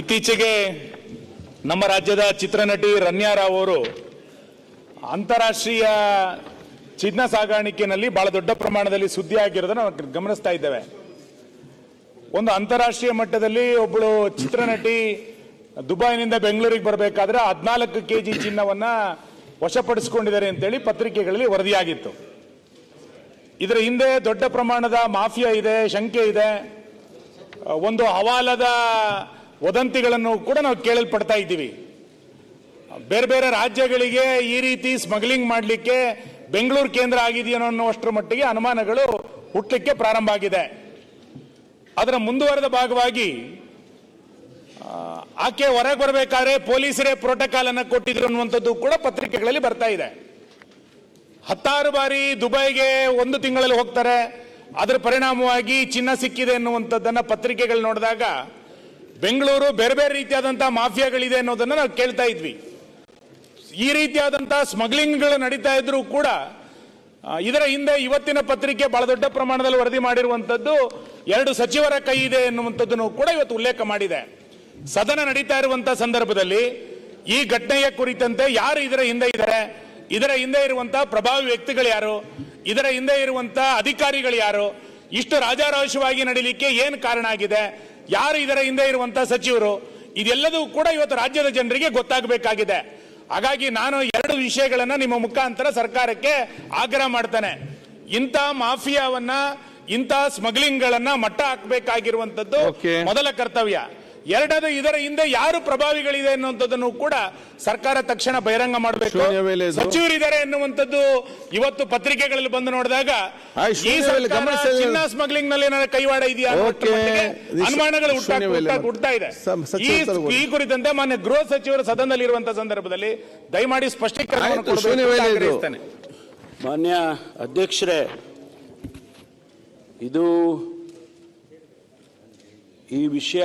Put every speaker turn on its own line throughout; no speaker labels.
ಇತ್ತೀಚೆಗೆ ನಮ್ಮ ರಾಜ್ಯದ ಚಿತ್ರನಟಿ ರನ್ಯಾ ರಾವ್ ಅವರು ಅಂತಾರಾಷ್ಟ್ರೀಯ ಚಿನ್ನ ಸಾಗಾಣಿಕೆಯಲ್ಲಿ ಬಹಳ ದೊಡ್ಡ ಪ್ರಮಾಣದಲ್ಲಿ ಸುದ್ದಿ ಆಗಿರೋದನ್ನ ಗಮನಿಸ್ತಾ ಇದ್ದೇವೆ. ಒಂದು ಅಂತಾರಾಷ್ಟ್ರೀಯ ಮಟ್ಟದಲ್ಲಿ ಒಬ್ಬಳು ಚಿತ್ರನಟಿ ದುಬೈನಿಂದ ಬೆಂಗಳೂರಿಗೆ ಬರಬೇಕಾದ್ರೆ ಹದಿನಾಲ್ಕು ಕೆ ಜಿ ಚಿನ್ನವನ್ನ ವಶಪಡಿಸಿಕೊಂಡಿದ್ದಾರೆ ಅಂತೇಳಿ ಪತ್ರಿಕೆಗಳಲ್ಲಿ ವರದಿಯಾಗಿತ್ತು. ಇದರ ಹಿಂದೆ ದೊಡ್ಡ ಪ್ರಮಾಣದ ಮಾಫಿಯಾ ಇದೆ, ಶಂಕೆ ಇದೆ. ಒಂದು ಹವಾಲದ ವದಂತಿಗಳನ್ನು ಕೂಡ ನಾವು ಕೇಳಲ್ಪಡ್ತಾ ಇದ್ದೀವಿ. ಬೇರೆ ಬೇರೆ ರಾಜ್ಯಗಳಿಗೆ ಈ ರೀತಿ ಸ್ಮಗ್ಲಿಂಗ್ ಮಾಡಲಿಕ್ಕೆ ಬೆಂಗಳೂರು ಕೇಂದ್ರ ಆಗಿದೆಯೋ ಅನ್ನುವಷ್ಟರ ಮಟ್ಟಿಗೆ ಅನುಮಾನಗಳು ಹುಟ್ಟಲಿಕ್ಕೆ ಪ್ರಾರಂಭ ಆಗಿದೆ. ಅದರ ಮುಂದುವರೆದ ಭಾಗವಾಗಿ ಆಕೆ ಹೊರಗೆ ಬರಬೇಕಾದ್ರೆ ಪೊಲೀಸರೇ ಪ್ರೋಟೋಕಾಲ್ ಅನ್ನು ಕೊಟ್ಟಿದ್ರು ಅನ್ನುವಂಥದ್ದು ಕೂಡ ಪತ್ರಿಕೆಗಳಲ್ಲಿ ಬರ್ತಾ ಇದೆ. ಹತ್ತಾರು ಬಾರಿ ದುಬೈಗೆ ಒಂದು ತಿಂಗಳಲ್ಲಿ ಹೋಗ್ತಾರೆ. ಅದರ ಪರಿಣಾಮವಾಗಿ ಚಿನ್ನ ಸಿಕ್ಕಿದೆ ಅನ್ನುವಂಥದ್ದನ್ನು ಪತ್ರಿಕೆಗಳು ನೋಡಿದಾಗ ಬೆಂಗಳೂರು ಬೇರೆ ಬೇರೆ ರೀತಿಯಾದಂತಹ ಮಾಫಿಯಾಗಳಿದೆ ಅನ್ನೋದನ್ನ ನಾವು ಕೇಳ್ತಾ ಇದ್ವಿ. ಈ ರೀತಿಯಾದಂತಹ ಸ್ಮಗ್ಲಿಂಗ್ಗಳು ನಡೀತಾ ಇದ್ರೂ ಕೂಡ ಇದರ ಹಿಂದೆ ಇವತ್ತಿನ ಪತ್ರಿಕೆ ಬಹಳ ದೊಡ್ಡ ಪ್ರಮಾಣದಲ್ಲಿ ವರದಿ ಮಾಡಿರುವಂತದ್ದು ಎರಡು ಸಚಿವರ ಕೈ ಇದೆ ಎನ್ನುವಂಥದ್ದನ್ನು ಕೂಡ ಇವತ್ತು ಉಲ್ಲೇಖ ಮಾಡಿದೆ. ಸದನ ನಡೀತಾ ಇರುವಂತಹ ಸಂದರ್ಭದಲ್ಲಿ ಈ ಘಟನೆಯ ಕುರಿತಂತೆ ಯಾರು ಇದರ ಹಿಂದೆ ಇದ್ದಾರೆ? ಇದರ ಹಿಂದೆ ಇರುವಂತಹ ಪ್ರಭಾವಿ ವ್ಯಕ್ತಿಗಳು ಯಾರು? ಇದರ ಹಿಂದೆ ಇರುವಂತಹ ಅಧಿಕಾರಿಗಳು ಯಾರು? ಇಷ್ಟು ರಾಜಾರೋಷವಾಗಿ ನಡೀಲಿಕ್ಕೆ ಏನು ಕಾರಣ ಆಗಿದೆ? ಯಾರು ಇದರ ಹಿಂದೆ ಇರುವಂತಹ ಸಚಿವರು ಇದೆಲ್ಲದೂ ಕೂಡ ಇವತ್ತು ರಾಜ್ಯದ ಜನರಿಗೆ ಗೊತ್ತಾಗಬೇಕಾಗಿದೆ. ಹಾಗಾಗಿ ನಾನು ಎರಡು ವಿಷಯಗಳನ್ನು ನಿಮ್ಮ ಮುಖಾಂತರ ಸರ್ಕಾರಕ್ಕೆ ಆಗ್ರಹ ಮಾಡ್ತೇನೆ. ಇಂಥ ಮಾಫಿಯಾವನ್ನ ಇಂಥ ಸ್ಮಗ್ಲಿಂಗ್ಗಳನ್ನ ಮಟ್ಟ ಹಾಕಬೇಕಾಗಿರುವಂತದ್ದು ಮೊದಲ ಕರ್ತವ್ಯ. ಎರಡದು ಇದರ ಹಿಂದೆ ಯಾರು ಪ್ರಭಾವಿಗಳಿದೆ ಅನ್ನುವಂಥದ್ದನ್ನು ಕೂಡ ಸರ್ಕಾರ ತಕ್ಷಣ ಬಹಿರಂಗ ಮಾಡಬೇಕು ಸಚಿವರಿದ್ದಾರೆ ಎನ್ನುವಂಥದ್ದು ಇವತ್ತು ಪತ್ರಿಕೆಗಳಲ್ಲಿ ಬಂದು ನೋಡಿದಾಗ ಈ. ಚಿನ್ನ ಸ್ಮಗ್ಲಿಂಗ್ನಲ್ಲಿ ಏನಾದ್ರೂ ಕೈವಾಡ ಇದೆಯಾ ಅನುಮಾನಗಳು ಹುಟ್ತಾ ಇದೆ ಈ ಕುರಿತಂತೆ ಮಾನ್ಯ ಗೃಹ ಸಚಿವರು ಸದನದಲ್ಲಿ ಇರುವಂತಹ ಸಂದರ್ಭದಲ್ಲಿ ದಯಮಾಡಿ ಸ್ಪಷ್ಟೀಕರಣ.
ಮಾನ್ಯ ಅಧ್ಯಕ್ಷರೇ ಇದು ಈ ವಿಷಯ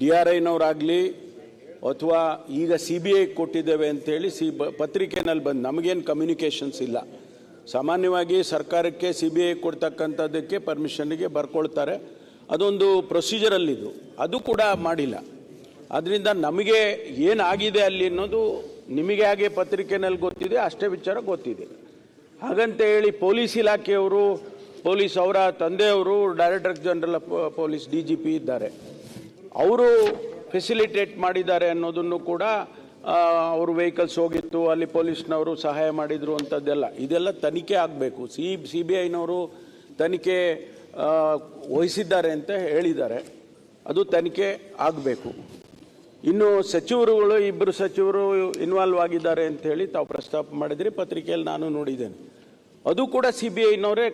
ಡಿ ಆರ್ ಐನವರಾಗಲಿ ಅಥವಾ ಈಗ ಸಿ ಬಿ ಐ ಕೊಟ್ಟಿದ್ದೇವೆ ಅಂತೇಳಿ ಸಿ ಬ ಪತ್ರಿಕೆನಲ್ಲಿ ಬಂದು ನಮಗೇನು ಕಮ್ಯುನಿಕೇಷನ್ಸ್ ಇಲ್ಲ. ಸಾಮಾನ್ಯವಾಗಿ ಸರ್ಕಾರಕ್ಕೆ ಸಿ ಬಿ ಐ ಕೊಡ್ತಕ್ಕಂಥದ್ದಕ್ಕೆ ಪರ್ಮಿಷನ್ಗೆ ಬರ್ಕೊಳ್ತಾರೆ. ಅದೊಂದು ಪ್ರೊಸೀಜರಲ್ಲಿದು ಅದು ಕೂಡ ಮಾಡಿಲ್ಲ. ಅದರಿಂದ ನಮಗೆ ಏನಾಗಿದೆ ಅಲ್ಲಿ ಅನ್ನೋದು ನಿಮಗೆ ಹಾಗೆ ಪತ್ರಿಕೆನಲ್ಲಿ ಗೊತ್ತಿದೆ, ಅಷ್ಟೇ ವಿಚಾರ ಗೊತ್ತಿದೆ. ಹಾಗಂತ ಹೇಳಿ ಪೊಲೀಸ್ ಇಲಾಖೆಯವರು, ಪೊಲೀಸ್ ಅವರ ತಂದೆಯವರು director general police D G P ಇದ್ದಾರೆ. ಅವರು ಫೆಸಿಲಿಟೇಟ್ ಮಾಡಿದ್ದಾರೆ ಅನ್ನೋದನ್ನು ಕೂಡ ಅವರು ವೆಹಿಕಲ್ಸ್ ಹೋಗಿತ್ತು, ಅಲ್ಲಿ ಪೊಲೀಸ್ನವರು ಸಹಾಯ ಮಾಡಿದ್ರು ಅಂಥದ್ದೆಲ್ಲ ಇದೆಲ್ಲ ತನಿಖೆ ಆಗಬೇಕು. ಸಿ ಸಿ ಬಿ ಐನವರು ತನಿಖೆ ವಹಿಸಿದ್ದಾರೆ ಅಂತ ಹೇಳಿದ್ದಾರೆ. ಅದು ತನಿಖೆ ಆಗಬೇಕು. ಇನ್ನು ಸಚಿವರುಗಳು ಇಬ್ಬರು ಸಚಿವರು ಇನ್ವಾಲ್ವ್ ಆಗಿದ್ದಾರೆ ಅಂತ ಹೇಳಿ ತಾವು ಪ್ರಸ್ತಾಪ ಮಾಡಿದ್ರಿ. ಪತ್ರಿಕೆಯಲ್ಲಿ ನಾನು ನೋಡಿದ್ದೇನೆ. ಅದು ಕೂಡ ಸಿ ಬಿ ಐನವರೇ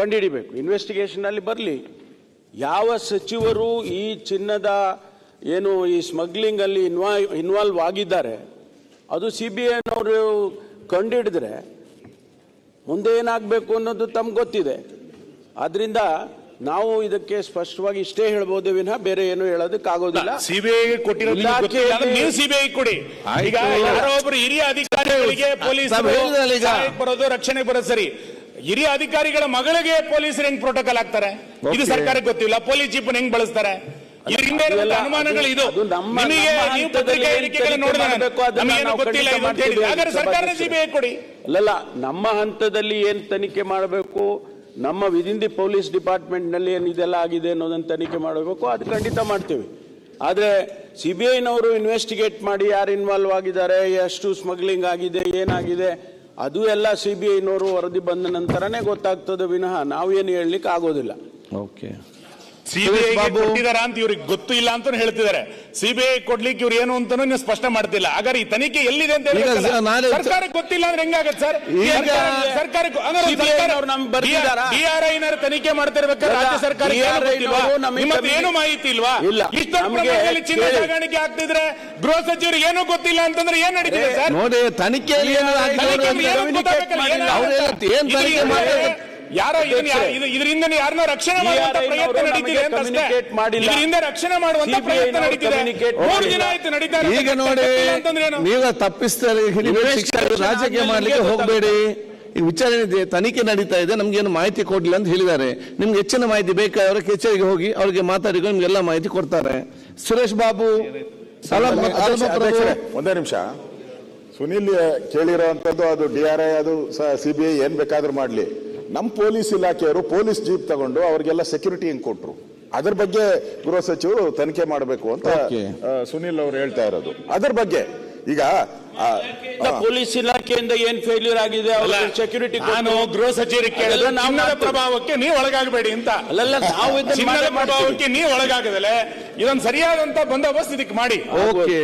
ಕಂಡುಹಿಡಿಬೇಕು ಇನ್ವೆಸ್ಟಿಗೇಷನಲ್ಲಿ ಬರಲಿ. ಯಾವ ಸಚಿವರು ಈ ಚಿನ್ನದ ಏನು ಈ ಸ್ಮಗ್ಲಿಂಗ್ ಅಲ್ಲಿ ಇನ್ವಾಲ್ವ್ ಇನ್ವಾಲ್ವ್ ಆಗಿದ್ದಾರೆ ಅದು ಸಿ ಬಿ ಐನವರು ಕಂಡುಹಿಡಿದ್ರೆ ಮುಂದೆ ಏನಾಗಬೇಕು ಅನ್ನೋದು ತಮ್ಗೆ ಗೊತ್ತಿದೆ. ಆದ್ರಿಂದ ನಾವು ಇದಕ್ಕೆ ಸ್ಪಷ್ಟವಾಗಿ ಇಷ್ಟೇ ಹೇಳ್ಬೋದು ವಿನಃ ಬೇರೆ ಏನು ಹೇಳೋದಕ್ಕಾಗೋದಿಲ್ಲ.
ಸಿಬಿಐಗೆ ಕೊಟ್ಟಿರೋದು ಸಿಬಿಐ ಕೊಡಿ. ಈಗ ಯಾರೋ ಒಬ್ರು ಹಿರಿಯ ಅಧಿಕಾರಿಗಳಿಗೆ
ಪೊಲೀಸ್
ರಕ್ಷಣೆ ಬರೋದು ರಕ್ಷಣೆಗೆ ಬರೋದು ಸರಿ. ಹಿರಿಯ ಅಧಿಕಾರಿಗಳ ಮಗಳಿಗೆ ಪೊಲೀಸರು ಹೆಂಗ್ ಪ್ರೋಟೋಕಾಲ್ ಹಾಕ್ತಾರೆ. ಇದು. ಸರ್ಕಾರಕ್ಕೆ ಗೊತ್ತಿಲ್ಲ. ಪೊಲೀಸ್ ಜೀಪ್ ಹೆಂಗ್ ಬಳಸ್ತಾರೆ? ಅನುಮಾನಗಳು ಇದು.
ನಮ್ಮ-
ನಿಮಗೆ ನೀವು
ಹಂತದಲ್ಲಿ
ಪತ್ರಿಕಾ
ಏನ್
ಹೇಳಿಕೆಗಳು
ತನಿಖೆ
ನೋಡಿದ್ರೆ ನಮಗೇನು ಗೊತ್ತಿಲ್ಲ ಇದು ಅಂತ ಹೇಳಿದ್ರೆ
ಮಾಡ್ತೀವಿ
ಹಾಗಾದ್ರೆ ಸರ್ಕಾರನೇ ಸಿಬಿಐ ಕೊಡಿ?
ಅಲ್ಲಲ್ಲ ನಮ್ಮ ಹಂತದಲ್ಲಿ ಏನು ತನಿಖೆ ಮಾಡಬೇಕು? ನಮ್ಮ ವಿದಿನ್ ದಿ ಪೊಲೀಸ್ ಡಿಪಾರ್ಟ್ಮೆಂಟ್ನಲ್ಲಿ ಏನು ಇದೆಲ್ಲ ಆಗಿದೆ ಅನ್ನೋದನ್ನ ತನಿಖೆ ಮಾಡಬೇಕು? ಅದು ಖಂಡಿತ ಮಾಡ್ತೀವಿ. ಆದರೆ ಸಿ ಬಿ ಐನವರು ಇನ್ವೆಸ್ಟಿಗೇಟ್ ಮಾಡಿ ಯಾರು ಇನ್ವಾಲ್ವ್ ಆಗಿದ್ದಾರೆ ಎಷ್ಟು ಸ್ಮಗ್ಲಿಂಗ್ ಆಗಿದೆ ಏನಾಗಿದೆ ಅದು ಎಲ್ಲ ಸಿ ಬಿ ಐನವರು ವರದಿ ಬಂದ ನಂತರನೇ ಗೊತ್ತಾಗ್ತದೆ ವಿನಃ ನಾವೇನು ಹೇಳಲಿಕ್ಕೆ ಆಗೋದಿಲ್ಲ.
ಓಕೆ
ಸಿಬಿಐ ಕೊಟ್ಟಿದಾರ ಅಂತ ಇವ್ರಿಗೆ ಗೊತ್ತು ಇಲ್ಲ ಅಂತ ಹೇಳ್ತಿದ್ದಾರೆ ಸಿಬಿಐ ಕೊಡ್ಲಿಕ್ಕೆ ಇವ್ರು ಏನು ಅಂತ ನೀವು ಸ್ಪಷ್ಟ ಮಾಡ್ತಿಲ್ಲ. ಹಾಗಾದ್ರೆ ಈ ತನಿಖೆ ಎಲ್ಲಿದೆ ಅಂತ ಸರ್ಕಾರಕ್ಕೆ ಗೊತ್ತಿಲ್ಲ ಅಂದ್ರೆ ಹೆಂಗಾಗತ್ತೆ ಸರ್? ಸರ್ಕಾರಕ್ಕೆ? ಡಿಆರ್ಐ ತನಿಖೆ ಮಾಡ್ತಿರ್ಬೇಕಾದ್ರೆ ರಾಜ್ಯ ಸರ್ಕಾರ ಏನು ಮಾಹಿತಿ ಇಲ್ವಾ. ಇಷ್ಟೊಂದು ಚಿನ್ನ. ಸಾಗಾಣಿಕೆ ಆಗ್ತಿದ್ರೆ ಗೃಹ ಸಚಿವರಿಗೆ ಏನೂ ಗೊತ್ತಿಲ್ಲ ಅಂತಂದ್ರೆ ಏನ್ ನಡೀತಿದೆ ಸರ್?
ನೋಡಿ ತನಿಖೆಯಲ್ಲಿ ಏನು
ಯಾರೋ ಇದರಿಂದ ಯಾರನ್ನೋ ರಕ್ಷಣೆ ಮಾಡುವಂತ ಪ್ರಯತ್ನ
ನವರು
ನಡೀತಿದೆ ಅಂತ
ನಮಗೆ ಮಾಡಿಲ್ಲ.
ಇದರಿಂದ ರಕ್ಷಣೆ ಮಾಡುವಂತ ಪ್ರಯತ್ನ
ನವರು
ನಡೀತಿದೆ. ಮೂರು ದಿನ ಆಯ್ತು ನಡೀತಾ
ಈಗ ನೋಡಿ? ನೀವು ತಪ್ಪಿಸ್ತಾರೆ ರಾಜಕೀಯ ಮಾಡ್ಲಿಕ್ಕೆ ಹೋಗಬೇಡಿ. ಈ ವಿಚಾರಣೆ ಇದೆ, ತನಿಖೆ ನಡೀತಾ ಇದೆ ನಮ್ಗೆ ಏನು ಮಾಹಿತಿ ಕೊಡ್ಲಿಲ್ಲ ಅಂತ ಹೇಳಿದ್ದಾರೆ. ನಿಮ್ಗೆ ಹೆಚ್ಚಿನ ಮಾಹಿತಿ ಬೇಕಾದ್ರೆ ಕಚೇರಿಗೆ ಹೋಗಿ ಅವ್ರಿಗೆ ಮಾತಾಡಿಕೊಂಡು ನಿಮ್ಗೆ ಎಲ್ಲ ಮಾಹಿತಿ ಕೊಡ್ತಾರೆ. ಸುರೇಶ್ ಬಾಬು
ಒಂದೇ ನಿಮಿಷ. ಸುನಿಲ್ ಕೇಳಿರೋ ಅಂತದ್ದು ಅದು ಡಿ ಆರ್ ಐ ಅದು ಸಿಬಿಐ ಬಿ ಐ ಏನ್ ಬೇಕಾದ್ರೂ ಮಾಡ್ಲಿ. ನಮ್ಮ ಪೊಲೀಸ್ ಇಲಾಖೆಯವರು ಪೊಲೀಸ್ ಜೀಪ್ ತಗೊಂಡು ಅವ್ರಿಗೆಲ್ಲ ಸೆಕ್ಯೂರಿಟಿ ಹೆಂಗ್ ಕೊಟ್ರು? ಅದ್ರ ಬಗ್ಗೆ ಗೃಹ ಸಚಿವರು ತನಿಖೆ ಮಾಡಬೇಕು ಅಂತ ಸುನಿಲ್ ಅವರು ಹೇಳ್ತಾ ಇರೋದು. ಅದ್ರ ಬಗ್ಗೆ ಈಗ
ಪೊಲೀಸ್ ಇಲಾಖೆಯಿಂದ ಏನ್ ಫೇಲ್ಯೂರ್ ಆಗಿದೆ?
ಅಲ್ಲ,
ಸೆಕ್ಯೂರಿಟಿ
ನಾನು ಗೃಹ ಸಚಿವರಿಗೆ ಕೇಳಿದ್ರೆ
ನಮ್ಮ ನಾವು
ಪ್ರಭಾವಕ್ಕೆ ನೀವು ಒಳಗಾಗಬೇಡಿ ಅಂತ.
ಅಲ್ಲಲ್ಲ ನಾವು
ಪ್ರಭಾವಕ್ಕೆ ನೀವು ಒಳಗಾಗದಲೆ ಇದೊಂದು ಸರಿಯಾದಂತ ಬಂದೋಬಸ್ತ್ ಇದಕ್ಕೆ ಮಾಡಿ.
ಓಕೆ